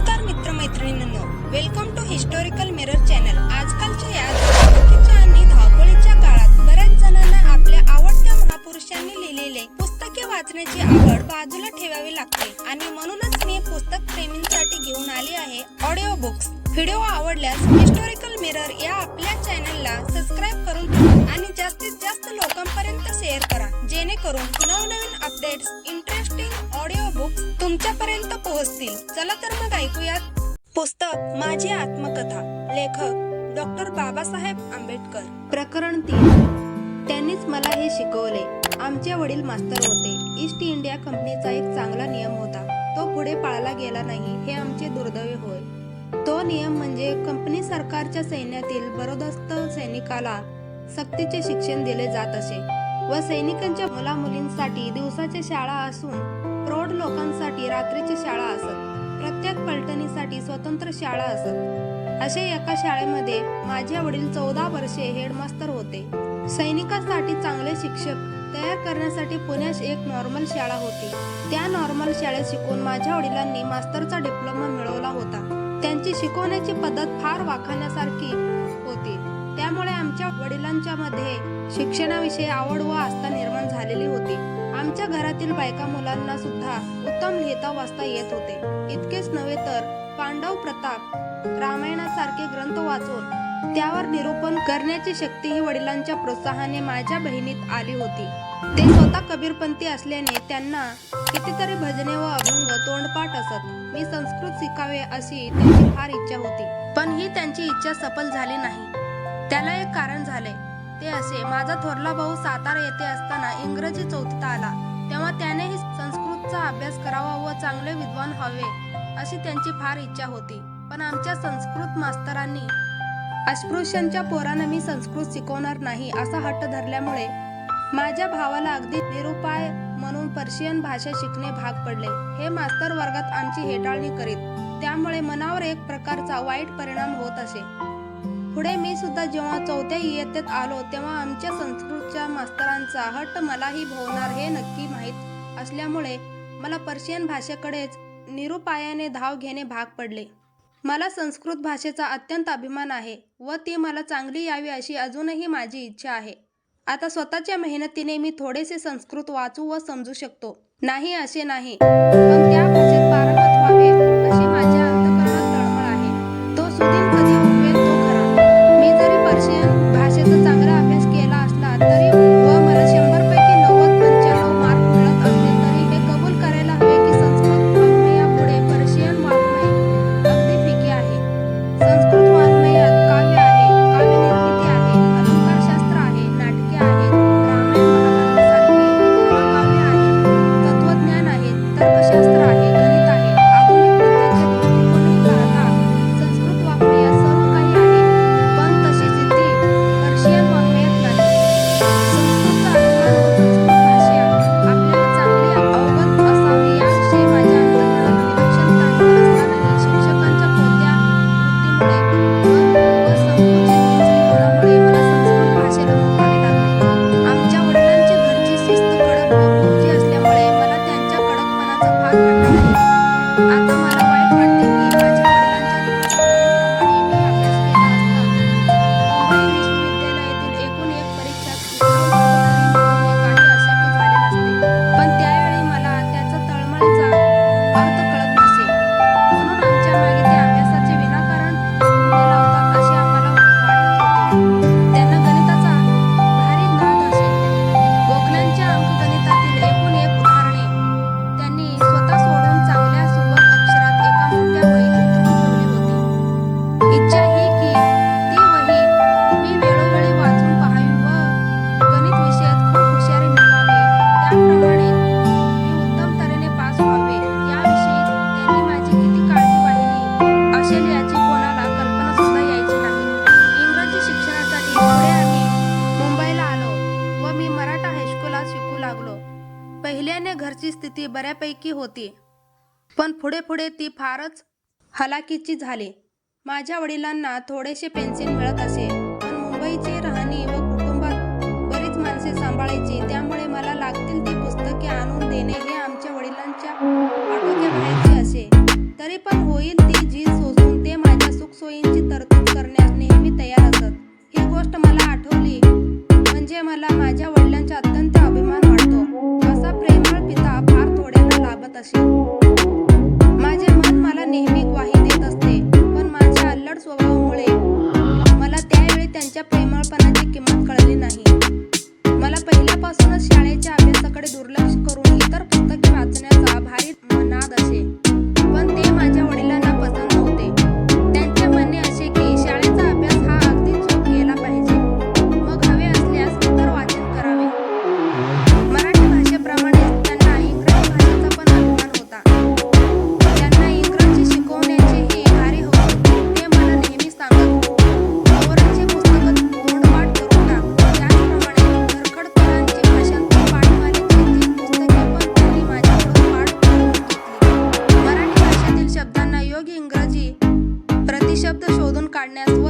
नमस्कार मित्रमैत्रिणींनो. Welcome to historical mirror channel आजकालच्या या धकाधकीच्या आणि धावपळीच्या काळात बऱ्याच जणांना आपल्या आवडत्या महापुरुषांनी लिहिलेले पुस्तके वाचण्याची आवड बाजूला ठेवावी लागते. आणि म्हणूनच मी पुस्तक प्रेमींसाठी घेऊन आले आहे ऑडिओ बुक्स व्हिडिओ आवडल्यास हिस्टॉरिकल मिरर या आपल्या चॅनलला सबस्क्राईब करून ठेवा आणि जास्तीत जास्त लोकांपर्यंत शेअर करा. जेणेकरून नवनवीन अपडेट्स इंटरेस्टिंग तुमच्यापर्यंत पोहोचतील. चला तर मग ऐकूयात. पुस्तक माझी आत्मकथा. लेखक डॉक्टर बाबासाहेब आंबेडकर. प्रकरण तीन. त्यांनीच मला हे शिकवले. आमचे वडील मास्तर होते. ईस्ट इंडिया कंपनीचा एक चांगला नियम होता. तो पुढे पाळला गेला नाही हे आमचे दुर्दैव होय. तो नियम म्हणजे कंपनी सरकारच्या सैन्यातील बरोदस्त सैनिकाला सक्तीचे शिक्षण दिले जात असे व सैनिकांच्या मुलामुलींसाठी दिवसाच्या शाळा असून लोकांसाठी रात्रीची शाळा असत. प्रत्येक पलटणीसाठी स्वतंत्र शाळा असत. असे एका शाळेमध्ये माझे वडील चौदा वर्षे हेडमास्तर होते. सैनिकांसाठी चांगले शिक्षक तयार करण्यासाठी पुण्यास एक नॉर्मल शाळा होती. त्या नॉर्मल शाळेत शिकून माझ्या वडिलांनी मास्तरचा डिप्लोमा मिळवला होता. त्यांची शिकवण्याची पद्धत फार वाखाण्यासारखी होती. त्यामुळे आमच्या वडिलांच्या मध्ये शिक्षणाविषयी आवड व आस्था निर्माण झालेली होती. आमच्या घरातील बायका मुलांना सुद्धा उत्तम लिहिता वाचता येत होते. इतकेच नव्हे तर पांडव प्रताप रामायणासारखे ग्रंथ वाचून त्यावर निरूपण करण्याची शक्ती ही वडिलांच्या प्रोत्साहाने माझ्या बहिणीत आली होती. ते स्वतः कबीरपंथी असल्याने त्यांना कितीतरी भजने व अभंग तोंडपाठ असत. मी संस्कृत शिकावे अशी त्यांची फार इच्छा होती. पण ही त्यांची इच्छा सफल झाली नाही. त्याला एक कारण झाले असे माझा थोरला भाऊ सातारा येथे असताना इंग्रजी चौथीत आला. तेव्हा त्यानेही संस्कृतचा अभ्यास करावा व चांगले विद्वान व्हावे अशी त्यांची फार इच्छा होती. पण आमच्या संस्कृत मास्तरांनी अस्पृश्यांच्या पोरांना मी संस्कृत शिकवणार नाही असा हट्ट धरल्यामुळे माझ्या भावाला अगदी निरुपाय म्हणून पर्शियन भाषा शिकणे भाग पडले. हे मास्तर वर्गात आमची हेटाळणी करीत त्यामुळे मनावर एक प्रकारचा वाईट परिणाम होत असे. पुढे मी सुद्धा जेव्हा चौथ्या इयत्तेत आलो तेव्हा आमच्या संस्कृतच्या मास्तरांचा हट्ट मलाही भोवणार हे नक्की माहीत असल्यामुळे मला पर्शियन भाषेकडेच निरुपायाने धाव घेणे भाग पडले. मला संस्कृत भाषेचा अत्यंत अभिमान आहे व ती मला चांगली यावी अशी अजूनही माझी इच्छा आहे. आता स्वतःच्या मेहनतीने मी थोडेसे संस्कृत वाचू व समजू शकतो. नाही असे नाही. पण त्या भाषेत आता मला स्थिती बऱ्यापैकी होती. पण पुढे पुढे ती फारच हलाखीची झाली. माझ्या वडिलांना थोडेसे पेन्शन मिळत असे. पण मुंबईची राहणी व कुटुंबात बरीच माणसे सांभाळायची. त्यामुळे मला लागतील ती पुस्तके आणून देणे हे आमच्या वडिलांच्या assim. buenas.